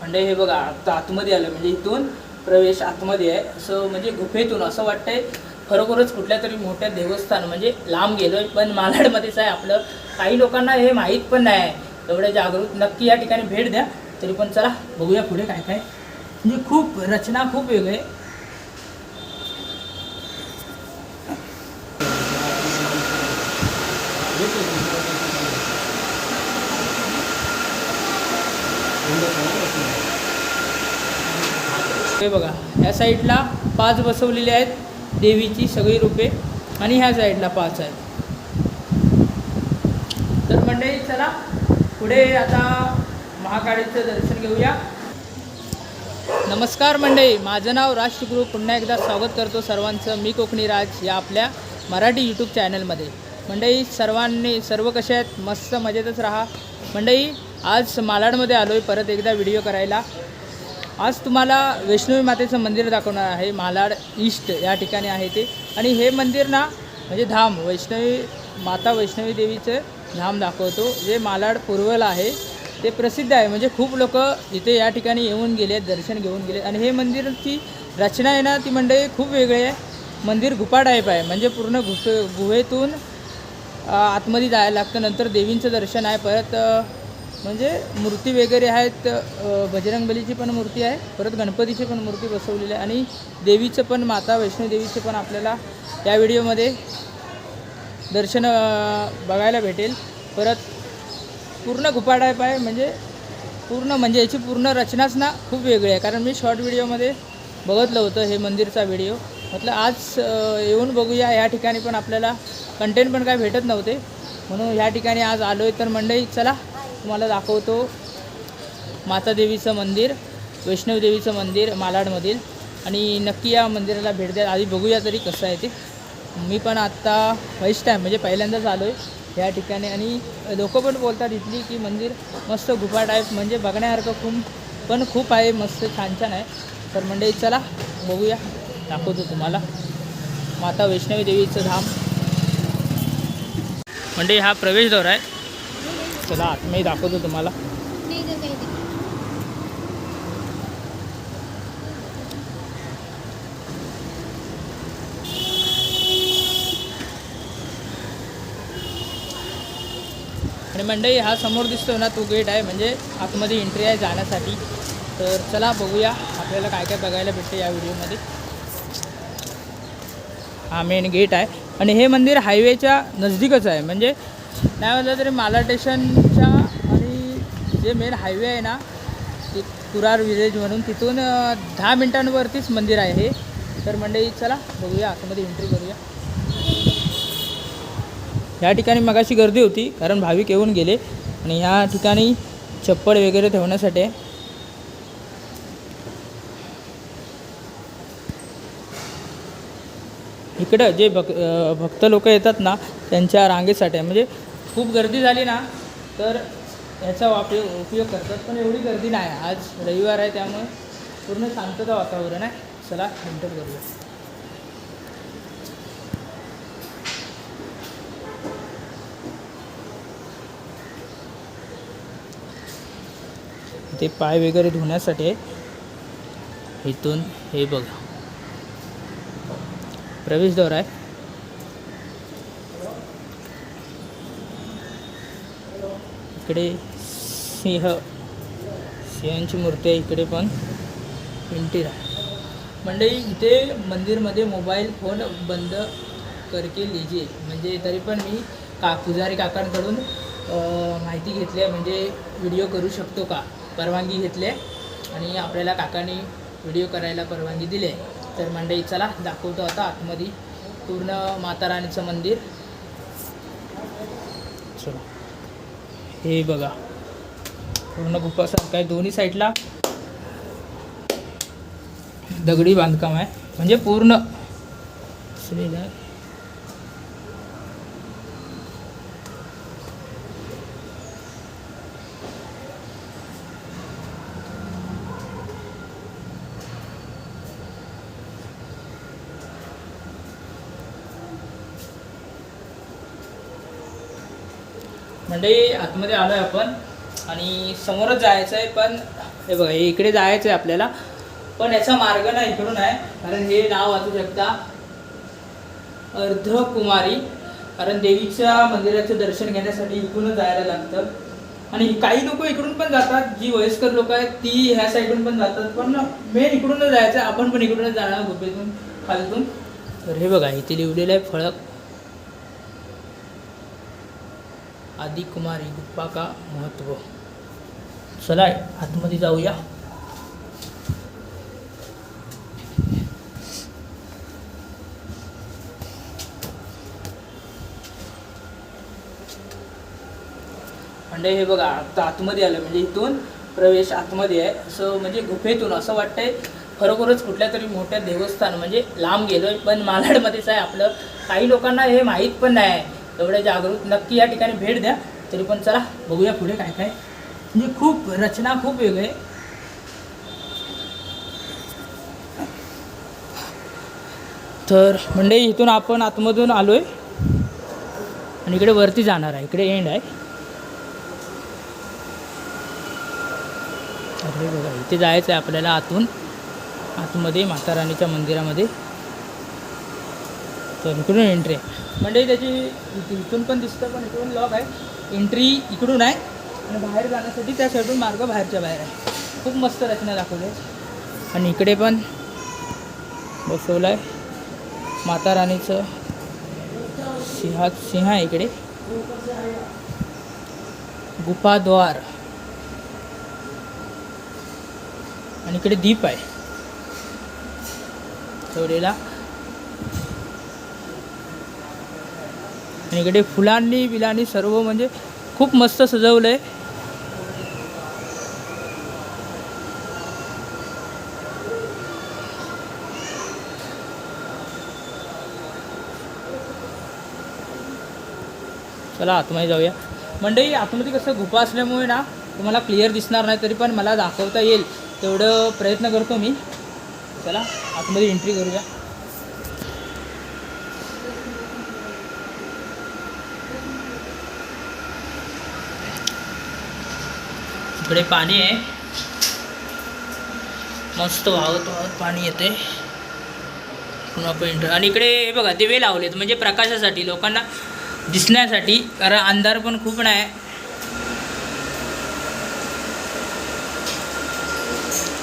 म्हणजे हे बघा आता आतमध्ये आलं म्हणजे इथून प्रवेश आतमध्ये आहे. असं म्हणजे गुफेतून असं वाटतंय खरोखरच कुठल्या तरी मोठ्या देवस्थान म्हणजे लांब गेलोय. पण मालाडमध्येच आहे आपलं. काही लोकांना हे माहीत पण नाही आहे. एवढं जागृत नक्की या ठिकाणी भेट द्या. तरी पण चला बघूया पुढे काय काय. म्हणजे खूप रचना खूप वेगळी आहे हे बघा ह्या साईडला पाच बसवलेले आहेत देवीची सगळी रूपे आणि ह्या साईडला पाच आहेत. तर मंडळी चला पुढे आता महाकाळीचं दर्शन घेऊया. नमस्कार मंडळी माझं नाव राष्ट्रगुरू पुन्हा एकदा स्वागत करतो सर्वांचं. मी कोकणी राज या आपल्या मराठी यूट्यूब चॅनलमध्ये मंडळी सर्वांनी सर्व कसे आहेत? मस्त मजेतच राहा. मंडळी आज मालाडमध्ये आलो आहे परत एकदा व्हिडिओ करायला. आज तुम्हाला वैष्णवी मातेचं मंदिर दाखवणार आहे मालाड ईस्ट या ठिकाणी आहे ते. आणि हे मंदिर ना म्हणजे धाम वैष्णवी माता वैष्णवी देवीचं धाम दाखवतो. जे मालाड पूर्वेला आहे ते प्रसिद्ध आहे. म्हणजे खूप लोक इथे या ठिकाणी येऊन गेले आहेत दर्शन घेऊन गेले. आणि हे मंदिरची रचना आहे ना ती मंडळी खूप वेगळी आहे. मंदिर गुफा टाईप आहे. म्हणजे पूर्ण गुफे गुहेतून आतमध्ये जायला लागतं. नंतर देवींचं दर्शन आहे. परत म्हणजे मूर्ती वगैरे आहेत बजरंगबलीची पण मूर्ती आहे परत गणपतीची पण मूर्ती बसवलेली आहे आणि देवीचं पण माता वैष्णोदेवीचं पण आपल्याला या व्हिडिओमध्ये दर्शन बघायला भेटेल. परत पूर्ण गुफा टाईप आहे म्हणजे पूर्ण म्हणजे याची पूर्ण रचनाच ना खूप वेगळी आहे. कारण मी शॉर्ट व्हिडिओमध्ये बघितलं होतं हे मंदिरचा व्हिडिओ. म्हटलं आज येऊन बघूया या ठिकाणी पण आपल्याला कंटेंट पण काय भेटत नव्हते. म्हणून ह्या ठिकाणी आज आलो आहे तर मंडळी चला तुम्हाला दाखवतो मातादेवीचं मंदिर वैष्णवदेवीचं मंदिर मालाडमधील. आणि नक्की या मंदिराला भेट द्या आधी बघूया तरी कसं आहे ते. मी पण आत्ता फर्स्ट टाईम म्हणजे पहिल्यांदाच आलो आहे या ठिकाणी. आणि लोक पण बोलतात इथली की मंदिर मस्त गुफा टाईप म्हणजे बघण्यासारखं खूप पण खूप आहे मस्त छान छान आहे. तर मंडळी चला बघूया. दाखवतो तुम्हाला. माता वैष्णवी देवीचं धाम. म्हणजे हा प्रवेशद्वार आहे. चला आतमध्ये दाखवतो तुम्हाला. आणि मंडई हा समोर दिसतो ना तो गेट आहे. म्हणजे आतमध्ये एंट्री आहे जाण्यासाठी. तर चला बघूया आपल्याला काय काय बघायला भेटते या व्हिडिओमध्ये. हा मेन गेट आहे. आणि हे मंदिर हायवेच्या नजदीकच आहे. म्हणजे नाही म्हटलं तरी माला स्टेशनच्या आणि जे मेन हायवे आहे ना ती कुरार विलेज म्हणून तिथून दहा मिनिटांवरतीच मंदिर आहे हे. तर मंडळी चला बघूया आतमध्ये एंट्री करूया. या ठिकाणी मगाशी गर्दी होती कारण भाविक येऊन गेले. आणि या ठिकाणी चप्पल वगैरे ठेवण्यासाठी आहे. इकडं जे भक भक्त लोक येतात ना त्यांच्या रांगेसाठी म्हणजे खूप गर्दी झाली ना तर याचा वापर उपयोग करतात. पण एवढी गर्दी नाही. आज रविवार आहे त्यामुळे पूर्ण शांतता वातावरण आहे. चला एंटर करूया. ते पाय वगैरे धुण्यासाठी इथून हे बघा. प्रवेशद्वार आहे. इकडे सिंह सिंहांची मूर्ती आहे इकडे पण इंटीर आहे. मंडळी इथे मंदिरमध्ये मोबाईल फोन बंद करके लिहिजे म्हणजे तरी पण मी का पुजारी काकांकडून माहिती घेतली आहे. म्हणजे व्हिडिओ करू शकतो का? परवानगी घेतली आहे. आणि आपल्याला काकांनी व्हिडिओ करायला परवानगी दिली आहे. तर मंडळी चला दाखवतो आता आतमध्ये पूर्ण माता राणीचं मंदिर. चला. हे बघा. पूर्ण गुफासारखं आहे. दोन्ही साईडला दगडी बांधकाम आहे. म्हणजे पूर्ण. म्हणजे आतमध्ये आलो आहे आपण. आणि समोरच जायचं आहे पण हे बघा हे इकडे जायचं आहे आपल्याला. पण याचा मार्ग ना इकडून आहे कारण हे नाव वाचू शकता. अर्धकुमारी कारण देवीच्या मंदिराचं दर्शन घेण्यासाठी इकडूनच जायला लागतं. आणि काही लोक इकडून पण जातात जी वयस्कर लोक आहेत ती ह्या साईडून पण जातात. पण मेन इकडूनच जायचं आपण पण इकडूनच जाणार गुफेतून खालतून तर हे बघा इथे लिहिलेलं आहे फळक. आदि कुमारी गुप्पा का महत्त्व? चला आतमध्ये जाऊया. म्हणजे हे बघा आता आतमध्ये आलं म्हणजे इथून प्रवेश आतमध्ये आहे. असं म्हणजे गुफेतून असं वाटतंय खरोखरच कुठल्या तरी मोठ्या देवस्थान म्हणजे लांब गेलोय. पण मालाडमध्येच आहे आपलं. काही लोकांना हे माहीत पण नाही. आहे एवढ्या जागृत नक्की या ठिकाणी भेट द्या. तरी पण चला बघूया पुढे काय काय. म्हणजे खूप रचना खूप वेगळी आहे. तर म्हणजे इथून आपण आतमधून आलोय. आणि इकडे वरती जाणार आहे. इकडे एंड आहे. अरे बघा इथे जायचं आहे आपल्याला आतून. आतमध्ये माता राणीच्या मंदिरामध्ये. तर इकडून एंट्री आहे. म्हणजे त्याची इथून पण दिसतं पण इकडून लॉक आहे. एंट्री इकडून आहे. आणि बाहेर जाण्यासाठी त्या साईडून मार्ग बाहेरच्या बाहेर आहे. खूप मस्त रचना दाखवली आहे. आणि इकडे पण बसवलं आहे माता राणीचं सिंहा सिंह आहे इकडे. गुफाद्वार आणि इकडे दीप आहे. ठेवलेला. आणि इकडे फुलांनी बिलांनी सर्व म्हणजे खूप मस्त सजवलं आहे चला आतमध्ये जाऊया. मंडळी आतमध्ये कसं गुफा असल्यामुळे ना तुम्हाला क्लिअर दिसणार नाही तरी पण मला दाखवता येईल. तेवढं प्रयत्न करतो मी. चला आतमध्ये एंट्री करूया. इकडे पाणी आहे. मस्त वाहत वाहत पाणी येते. पुन्हा पेंट आणि इकडे हे बघा दिवे लावलेत. म्हणजे प्रकाशासाठी लोकांना दिसण्यासाठी. कारण अंधार पण खूप नाही.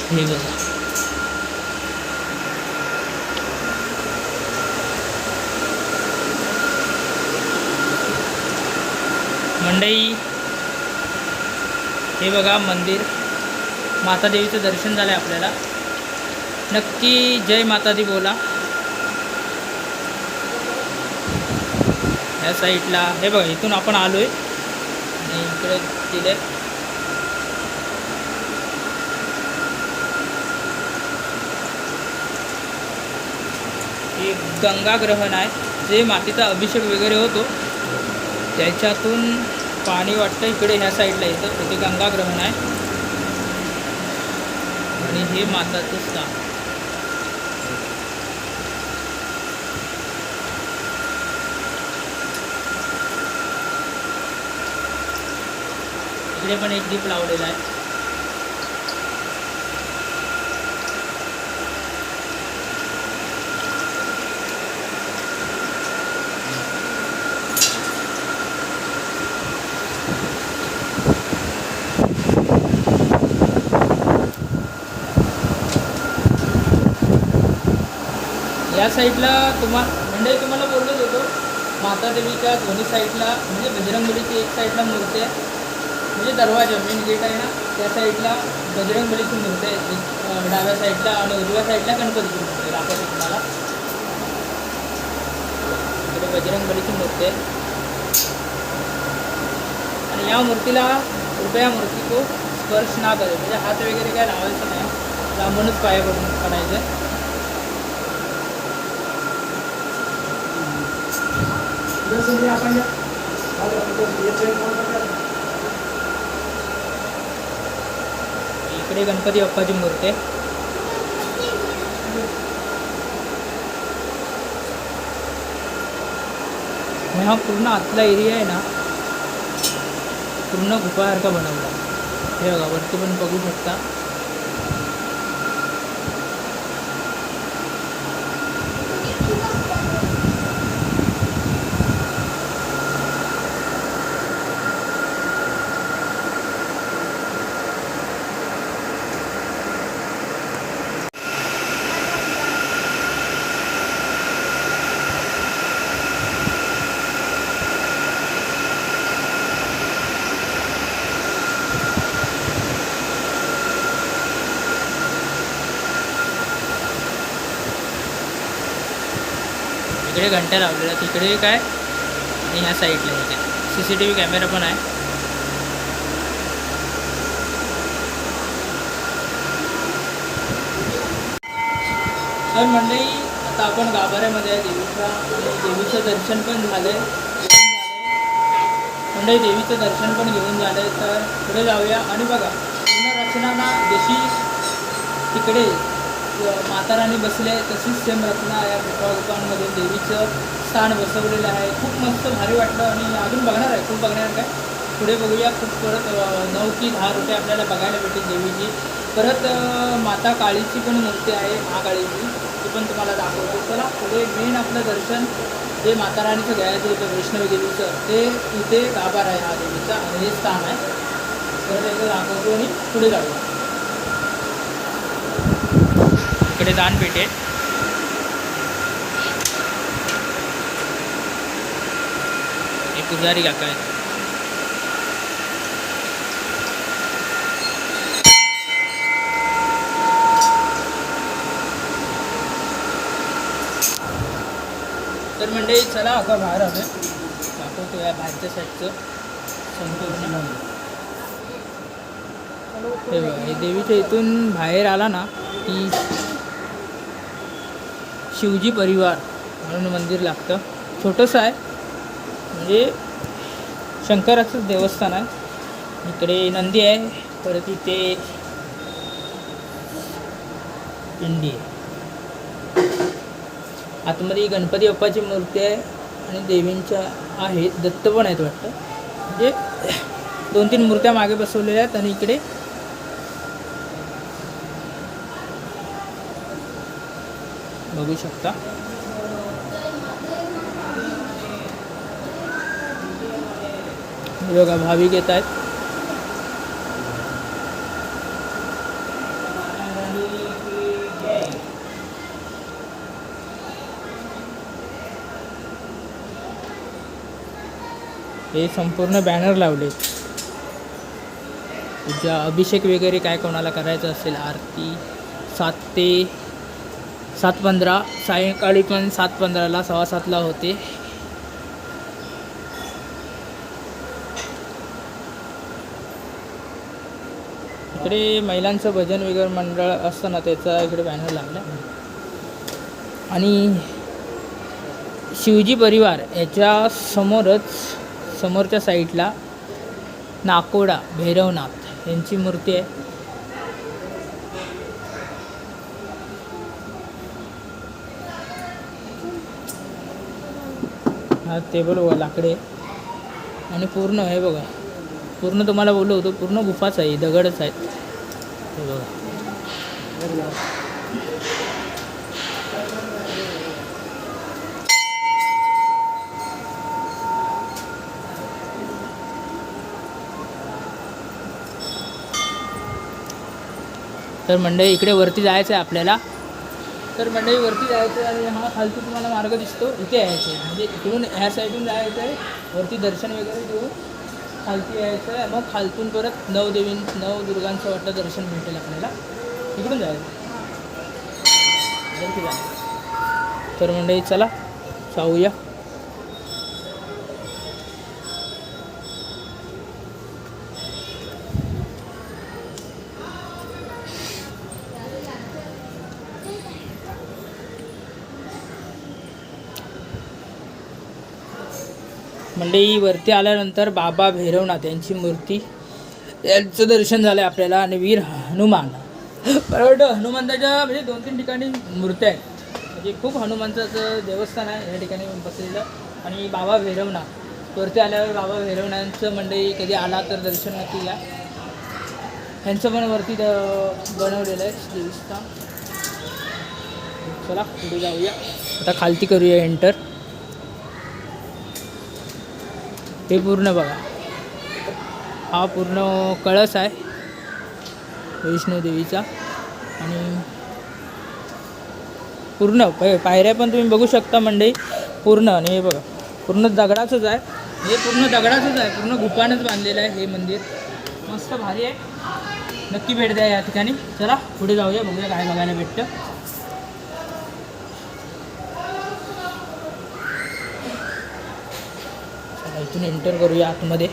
हे बघा. मंडई. हे बघा मंदिर. माता देवीचं दर्शन झालं आहे आपल्याला. नक्की जय माता दी बोला. या साईडला. हे बघा इथून आपण आलो आहे आणि इकडे तिथे. आहे हे गंगाग्रहण आहे. जे मातीचा अभिषेक वगैरे होतो त्याच्यातून पाणी वाटतं इकडे ह्या साईडला येतं इथे गंगाग्रहण आहे. आणि हे माताचं स्थान. इकडे पण एक दीप लावलेला आहे. या साईडला तुम्हा म्हणजे तुम्हाला बोललोच होतो माता देवीच्या दोन्ही साईडला म्हणजे बजरंगबलीची एक साईडला मूर्ती आहे म्हणजे दरवाजा मेन गेट आहे ना त्या साईडला बजरंगबलीची मूर्ती आहे डाव्या साईडला आणि उजव्या साईडला गणपतीची मूर्ती आहे दाखवतो तुम्हाला. इकडे बजरंगबलीची मूर्ती आहे. आणि या मूर्तीला कृपया मूर्ती तो स्पर्श ना करे म्हणजे हात वगैरे काय लावायचं नाही लांबूनच पाया पडून इकडे गणपती बाप्पाची मूर्ती आहे. हा पूर्ण आतला एरिया आहे ना पूर्ण गुफासारखा बनवला. हे बघा वरती पण बघू शकता. इकडे घंटा लावलेला तिकडे काय? आणि ह्या साईडला हे काय? C C T V camera पण आहे. तर मंडळी आता आपण गाभाऱ्यामध्ये आहे देवीचा देवीचं दर्शन पण झालं आहे मंडळी देवीचं दर्शन पण घेऊन झालं आहे तर पुढे जाऊया. आणि बघा पूर्ण रचना जशी तिकडे माताराणी बसले आहे तशीच सेम रचना या गुफा दुकानमध्ये देवीचं स्थान बसवलेलं आहे. खूप मस्त भारी वाटलं आणि अजून बघणार आहे. खूप बघणार काय पुढे बघूया. खूप परत नऊ की दहा रुपये आपल्याला बघायला भेटेल देवीची. परत माता काळीची पण मूर्ती आहे महाकाळीची ती पण तुम्हाला दाखवतो. चला पुढे मेन आपलं दर्शन. जे माता राणीचं घ्यायचं होतं वैष्णवी देवीचं ते इथे गाभार आहे हा देवीचा. आणि हे स्थान आहे. तर एकदा दाखवतो आणि पुढे जाऊया. इकडे दानपेठ आहे हे पुजारी काका आहेत. तर म्हणजे चला आता बाहेर आलो दाखवतो या बाहेरच्या साईडचं संपूर्ण. हे बघा हे देवीच्या इथून बाहेर आला ना की शिवजी परिवार म्हणून मंदिर लागतं. छोटंसं आहे. म्हणजे शंकराचंच देवस्थान आहे. इकडे नंदी आहे. परत इथे पिंडी आहे. आतमध्ये गणपती बाप्पाची मूर्ती आहे आणि देवींच्या आहेत. दत्त पण आहेत वाटतं. म्हणजे दोन तीन मूर्त्या मागे बसवलेल्या आहेत आणि इकडे बघू शकता. बघा भाविक येत आहेत. हे संपूर्ण बॅनर लावले पूजा अभिषेक वगैरे काय कोणाला करायचं असेल आरती सात ते सात पंधरा सायंकाळी पण सात पंधराला सव्वा सातला होते. इकडे महिलांचं भजन वगैरे मंडळ असतं ना त्याचा इकडे बॅनर लागला. आणि शिवजी परिवार याच्या समोरच समोरच्या साईडला नाकोडा भैरवनाथ यांची मूर्ती आहे. हा टेबल बघा लाकडे. आणि पूर्ण हे बघा. पूर्ण तुम्हाला बोललो होतो पूर्ण गुफाच आहे दगडच आहेत हे बघा. तर मंडळी इकडे वरती जायचं आहे आपल्याला. तर मंडळी वरती जायचं आहे आणि हा खालती तुम्हाला मार्ग दिसतो. इथे यायचं आहे. म्हणजे इकडून ह्या साईडून जायचं आहे. वरती दर्शन वगैरे घेऊन खालती यायचं आहे. मग खालतून परत नवदेवी नवदुर्गांचं वाटलं दर्शन भेटेल आपल्याला. इकडून जायचं तर मंडळी चला जाऊया. मंडळी वरती आल्यानंतर बाबा भैरवनाथ यांची मूर्ती यांचं दर्शन झालं आहे आपल्याला आणि वीर हनुमान. बरोबर हनुमंताच्या म्हणजे दोन तीन ठिकाणी मूर्त्या आहेत. म्हणजे खूप हनुमानचं देवस्थान आहे या ठिकाणी बसलेलं. आणि बाबा भैरवनाथ वरती आल्यावर बाबा भैरवनाथचं मंडळी कधी आला तर दर्शन नक्की घ्या. ह्यांचं पण वरती बनवलेलं आहे देवस्थान. चला पुढे जाऊया. आता खालती करूया एंटर. हे पूर्ण बघा. हा पूर्ण कळस आहे. वैष्णोदेवीचा आणि पूर्ण प पायऱ्या पण तुम्ही बघू शकता मंडई पूर्ण आणि हे बघा पूर्ण दगडाचंच आहे. हे पूर्ण दगडाचंच आहे. पूर्ण गुपानच बांधलेलं आहे हे मंदिर. मस्त भारी आहे. नक्की भेट द्या या ठिकाणी. चला पुढे जाऊया. बघूया काय बघायला भेटतं. इथून एंटर करूया आतमध्ये.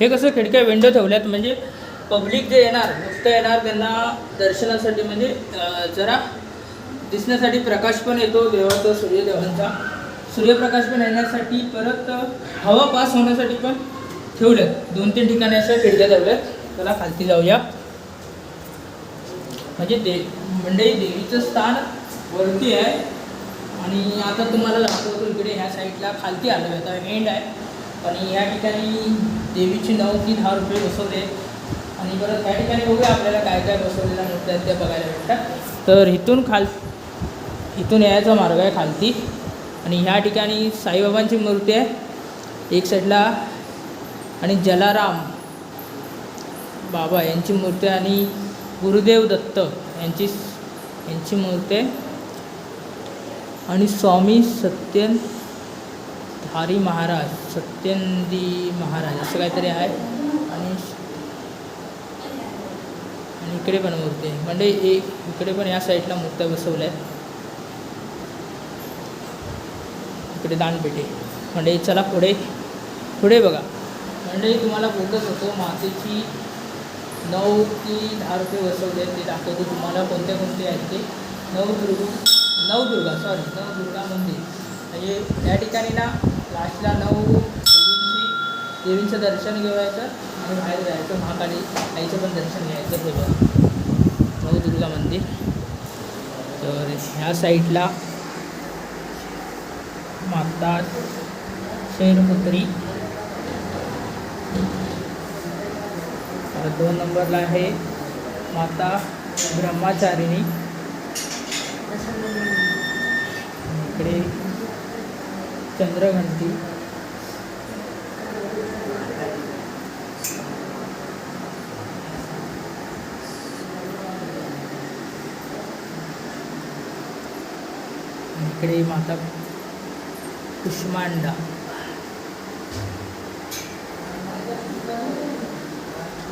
हे कसं खिडक्या विंडो ठेवल्यात म्हणजे पब्लिक जे येणार नुसतं येणार त्यांना दर्शनासाठी म्हणजे जरा दिसण्यासाठी प्रकाश पण येतो देवाचा सूर्यदेवांचा. सूर्यप्रकाश पण येण्यासाठी परत हवा पास होण्यासाठी पण ठेवलं दोन तीन ठिकाणी अशा खिडक्या ठेवल्यात त्याला खालती जाऊया. म्हणजे दे मंडई देवीचं स्थान वरती आहे. आणि आता तुम्हाला दाखवतो इकडे ह्या साईडला खालती आलो आता एंड आहे. आणि या ठिकाणी देवीची नऊ की दहा रुपये बसवले. आणि परत त्या ठिकाणी बघूया आपल्याला काय काय बसवलेल्या मूर्त्या त्या बघायला भेटतात. तर इथून खाल इथून यायचा मार्ग आहे खालती. आणि ह्या ठिकाणी साईबाबांची मूर्ती आहे. एक साईडला आणि जलाराम बाबा यांची मूर्ती आणि गुरुदेव दत्त यांची यांची मूर्ती आहे. आणि स्वामी सत्यन धारी महाराज सत्यनदी महाराज असं काहीतरी आहे. आणि आणि इकडे पण मूर्ती आहे. म्हणजे एक इकडे पण या साईडला मूर्त्या बसवल्या आहेत. इकडे दानपेटी. म्हणजे चला पुढे पुढे बघा. मंडळी तुम्हाला बोलतच होतो. मातेची नऊ की दहा रुपये बसवले आहेत ते दाखवतो तुम्हाला. कोणत्या कोणते आहेत ते? नवदुर्ग नवदुर्गा सॉरी नवदुर्गा मंदिर. म्हणजे या ठिकाणी ना लास्टला नऊ देवींची देवींचं दर्शन घेवायचं आणि बाहेर जायचं. महाकाली आईचं पण दर्शन घ्यायचं हे बघा. नवदुर्गा मंदिर. तर ह्या साईडला माता शैलपुत्री तर दोन नंबरला आहे माता ब्रह्माचारिणी. इकडे चंद्रघंटी. इकडे माता कुष्मांडा.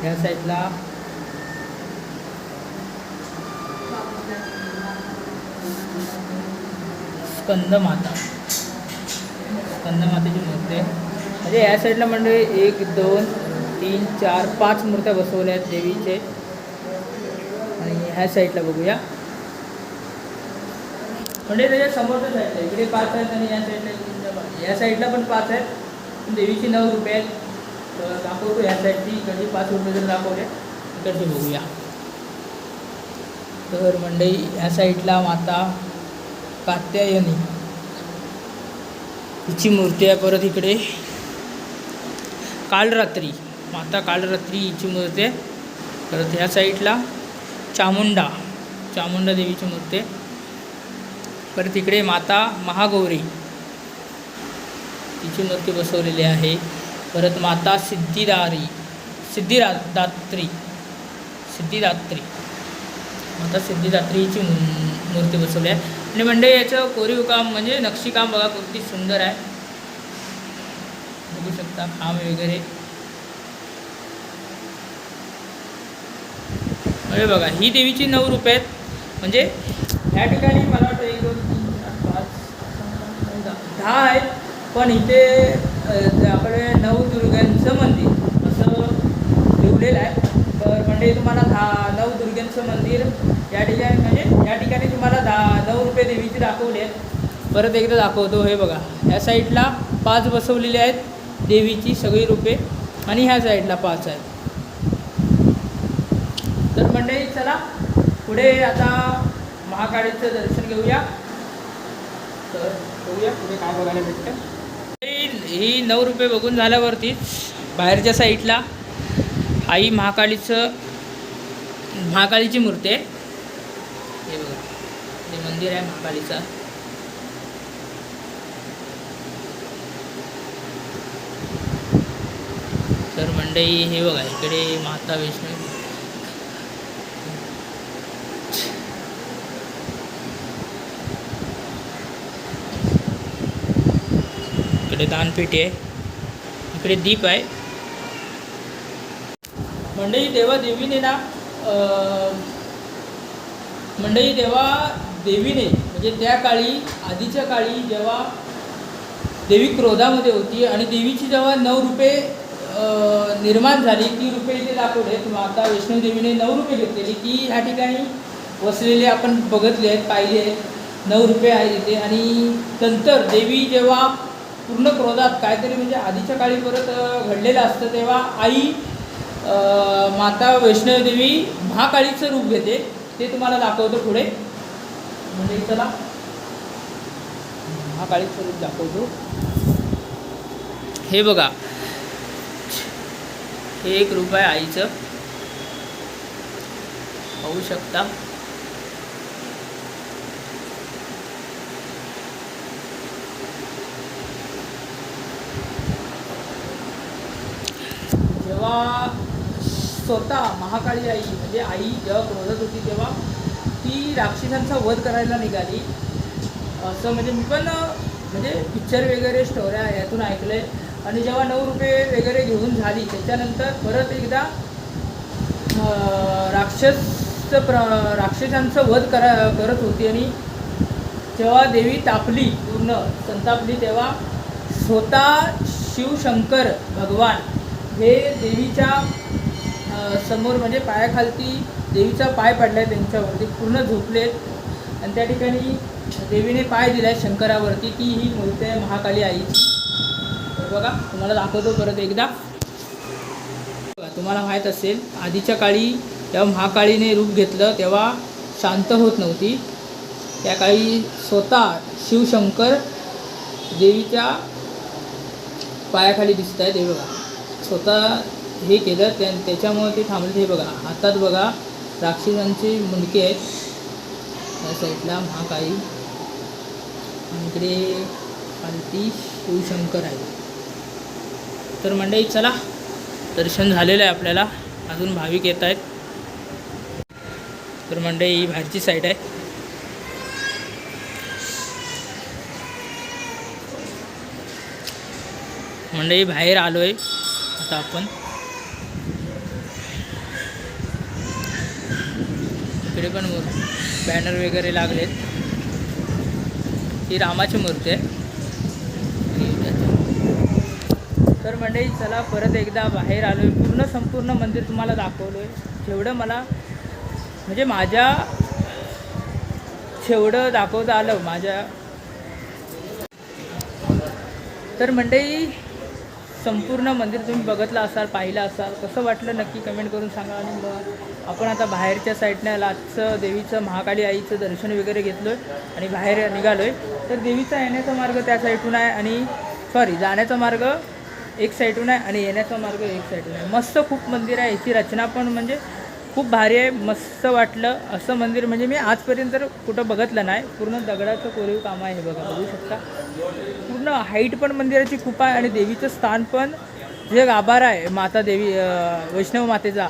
ह्या साईडला. स्कंदमाता स्कंदमातेची मूर्ती आहे. म्हणजे ह्या साईडला म्हणजे एक दोन तीन चार पाच मूर्त्या बसवल्या आहेत देवीचे. आणि ह्या साईडला बघूया. म्हणजे त्याच्या समोरच्या साईडला इकडे पाच आहेत आणि या साईडला या साईडला पण पाच आहेत. देवीची नऊ रुपये आहेत. तर दाखवतो ह्या साईडची इकडची पाच रुपये जर दाखवले इकडची बघूया. तर मंडई ह्या साईडला माता कात्यायनी हिची मूर्ती आहे परत इकडे. कालरात्री. माता कालरात्री हिची मूर्ती आहे. परत ह्या साईडला चामुंडा. चामुंडा देवीची मूर्ती आहे. परत इकडे माता महागौरी. तिची मूर्ती बसवलेली आहे. परत माता सिद्धिदारी सिद्धिरा दात्री सिद्धिदात्री. माता सिद्धिदात्रीची मू- मूर्ती बसवली आहे. आणि म्हणजे याचं कोरीव काम म्हणजे नक्षीकाम बघा किती सुंदर आहे. बघू शकता काम वगैरे. म्हणजे बघा ही देवीची नऊ रुपये आहेत. म्हणजे या ठिकाणी मला वाटतं एक दोन तीन चार पाच दहा आहेत. पण इथे आपले नवदुर्गांचं मंदिर. असं लिवलेलं आहे. तर म्हणजे तुम्हाला दहा नवदुर्गांचं मंदिर या ठिकाणी म्हणजे या ठिकाणी तुम्हाला दहा नऊ रुपये देवीचे दाखवली आहेत. परत एकदा दाखवतो हे बघा. ह्या साईडला पाच बसवलेले आहेत देवीची सगळी रुपये आणि ह्या साईडला पाच आहेत. तर मंडळी चला पुढे आता महाकाळीचं दर्शन घेऊया. तर बघूया पुढे काय बघायला भेटतं? ही- नऊ रुपये बघून झाल्यावरतीच बाहेरच्या साईडला आई महाकाळीचं महाकाळीची मूर्ती आहे. हे बघा हे मंदिर आहे महाकाळीचं तर मंडई हे बघा इकडे माता वैष्णवी. इकडे दानपेटी आहे. इकडे दीप आहे. मंडळी तेव्हा देवीने ना मंडई मंडळी तेव्हा देवीने म्हणजे त्या काळी आधीच्या काळी जेव्हा देवी क्रोधामध्ये होती आणि देवीची जेव्हा नऊ रुपये निर्माण झाली ती रुपये इथे दाखवले माता वैष्णव देवीने नऊ रुपये घेतलेली ती ह्या ठिकाणी वसलेले आपण बघितले आहेत पाहिले आहेत. नऊ रुपये आहेत इथे आणि नंतर देवी जेव्हा पूर्ण क्रोधात काहीतरी म्हणजे आधीच्या काळी परत घडलेलं असतं तेव्हा आई माता वैष्णवदेवी महाकाळीचं रूप घेते. ते तुम्हाला दाखवतो पुढे. म्हणजे चला. महाकाळीचं रूप दाखवतो. हे बघा. हे एक रूप आहे आईचं. पाहू शकता. जेव्हा स्वतः महाकाळी आई म्हणजे आई जेव्हा क्रोधत होती तेव्हा ती राक्षसांचा वध करायला निघाली. असं म्हणजे मी पण म्हणजे पिक्चर वगैरे स्टोऱ्या यातून ऐकलं आहे आणि जेव्हा नऊ रुपये वगैरे घेऊन झाली त्याच्यानंतर परत एकदा राक्षसचं प्र राक्षसांचं वध करा करत होती. आणि जेव्हा देवी तापली पूर्ण संतापली तेव्हा स्वतः शिवशंकर भगवान हे देवीच्या समोर म्हणजे पायाखालती देवीचा पाय पडला आहे त्यांच्यावरती पूर्ण झोपलेत आणि त्या ठिकाणी देवीने पाय दिला आहे शंकरावरती ती ही मूर्ती आहे महाकाली आईची तर बघा तुम्हाला दाखवतो परत एकदा. तुम्हाला माहीत असेल आधीच्या काळी जेव्हा महाकाळीने रूप घेतलं तेव्हा शांत होत नव्हती. त्या काळी स्वतः शिवशंकर देवीच्या पायाखाली दिसत आहे देवगा बघा. स्वतः हे केलं त्या त्याच्यामुळे ते थांबले हे बघा हातात बघा राक्षसांची मुंडके आहेत. त्या साईडला महाकाई आणि इकडे पालती शिवशंकर आहे. तर मंडळी चला. दर्शन झालेलं आहे आपल्याला. अजून भाविक येत आहेत. तर मंडळी ही बाहेरची साईड आहे. मंडळी बाहेर आलो आहे आता आपण इकडे पण बॅनर वगैरे लागलेत. ही रामाची मूर्ती आहे. तर मंडळी चला परत एकदा बाहेर आलो आहे पूर्ण संपूर्ण मंदिर तुम्हाला दाखवलो आहे जेवढं मला म्हणजे माझ्या जेवढं दाखवता आलं माझ्या तर मंडळी संपूर्ण मंदिर तुम्ही बघितलं असाल पाहिलं असाल कसं वाटलं नक्की कमेंट करून सांगा आणि मग आपण आता बाहेरच्या साईडनं लाटचं देवीचं महाकाली आईचं दर्शन वगैरे घेतलो आहे आणि बाहेर निघालो आहे तर देवीचा येण्याचा मार्ग त्या साईडून आहे आणि सॉरी जाण्याचा मार्ग एक साईडून आहे आणि येण्याचा मार्ग एक साईडून आहे. मस्त खूप मंदिर आहे. याची रचना पण म्हणजे खूप भारी आहे मस्त वाटलं. असं मंदिर म्हणजे मी आजपर्यंत तर कुठं बघितलं नाही. पूर्ण दगडाचं कोरीव काम आहे हे बघा बघू शकता. पूर्ण हाईट पण मंदिराची खूप आहे आणि देवीचं स्थान पण जे गाभारा आहे माता देवी वैष्णव मातेचा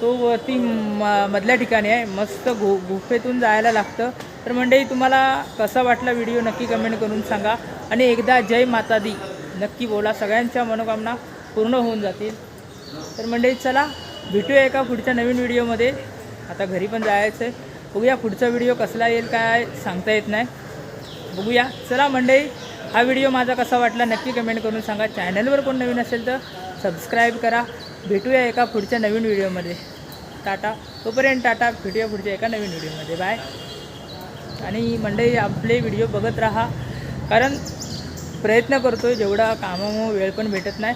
तो वरती म मधल्या ठिकाणी आहे. मस्त गु गुफेतून जायला लागतं. तर मंडळी तुम्हाला कसा वाटला व्हिडिओ नक्की कमेंट करून सांगा. आणि एकदा जय माता दी. नक्की बोला. सगळ्यांच्या मनोकामना पूर्ण होऊन जातील. तर मंडळी चला भेटूया एका पुढच्या नवीन व्हिडिओमध्ये. आता घरी पण जायचं आहे. बघूया पुढचा व्हिडिओ कसला येईल काय सांगता येत नाही. बघूया. चला मंडळी हा व्हिडिओ माझा कसा वाटला नक्की कमेंट करून सांगा. चॅनलवर कोण नवीन असेल तर सबस्क्राईब करा. भेटूया एका पुढच्या नवीन व्हिडिओमध्ये. टाटा. तोपर्यंत टाटा. भेटूया पुढच्या एका नवीन व्हिडिओमध्ये. बाय आणि मंडळी आपले व्हिडिओ बघत राहा. कारण प्रयत्न करतो आहे जेवढा कामामुळे वेळ पण भेटत नाही.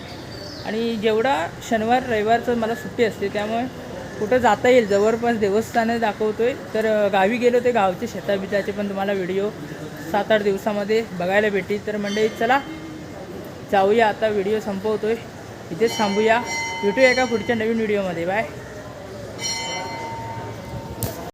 आणि जेवढा शनिवार रविवारचं मला सुट्टी असते त्यामुळे कुठं जाता येईल जवळपास देवस्थानं दाखवतो आहे तर गावी गेलो ते गावचे शेताबिताचे पण तुम्हाला व्हिडिओ सात आठ दिवसामध्ये बघायला भेटेल तर मंडळी चला जाऊया आता व्हिडिओ संपवतो आहे इथेच थांबूया. भेटूया एका पुढच्या नवीन व्हिडिओमध्ये. बाय.